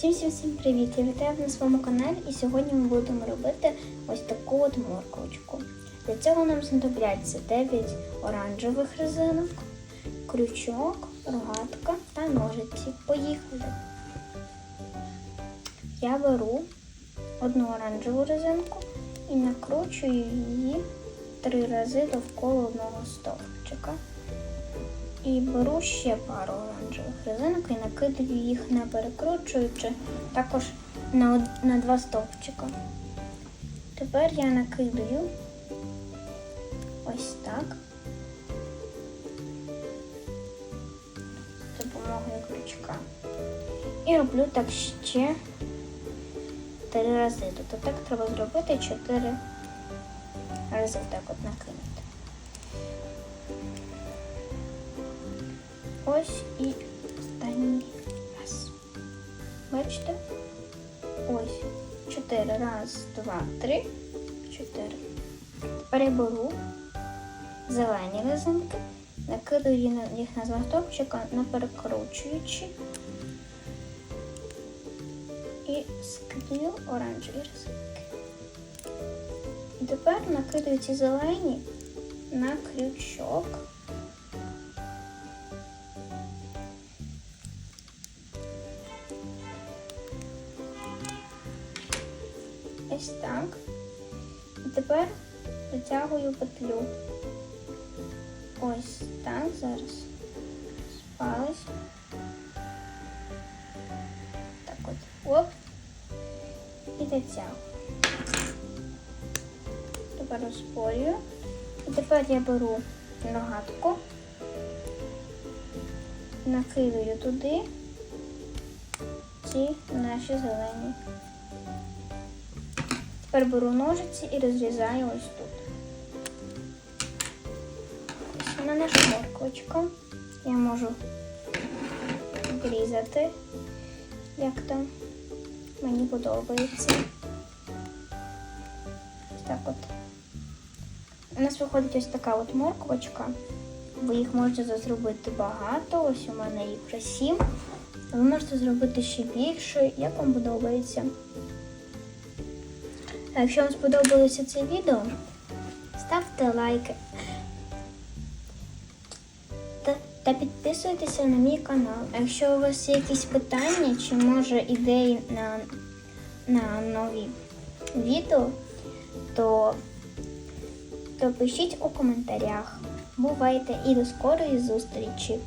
Всім всім всім привіт! Я вітаю на своєму каналі і сьогодні ми будемо робити ось таку от морковочку. Для цього нам знадобляться 9 оранжевих резинок, крючок, рогатка та ножиці. Поїхали! Я беру одну оранжеву резинку і накручую її три рази довкола одного стовпчика. І беру ще пару оранжевих резинок і накидаю їх не перекручуючи, також на, на два стовпчика. Тепер я накидаю ось так. З допомогою крючка. І роблю так ще три рази. Тобто так треба зробити чотири рази так от накинути. Ось і останній раз. Бачите? Ось. Чотири. Раз, два, три, чотири. Тепер я беру зелені резинки, накидаю їх на- стовпчика, не перекручуючи. І скидаю оранжеві резинки. І тепер накидаю ці зелені на крючок. Ось так. І тепер витягую петлю. Ось так зараз. Спалась. Так от. Оп. І дотягую. Тепер розпорюю. І тепер я беру рогатку, накидаю туди ці наші зелені. Тепер беру ножиці і розрізаю ось тут. Ось вона морковочка. Я можу обрізати, як там мені подобається. Ось так от. У нас виходить ось така от морковочка. Ви їх можете зробити багато. Ось у мене їх вже сім. Ви можете зробити ще більше, як вам подобається. А якщо вам сподобалося це відео, ставте лайки та, та підписуйтеся на мій канал. А якщо у вас є якісь питання чи може ідеї на, на нові відео, то, то пишіть у коментарях. Бувайте і до скорої зустрічі!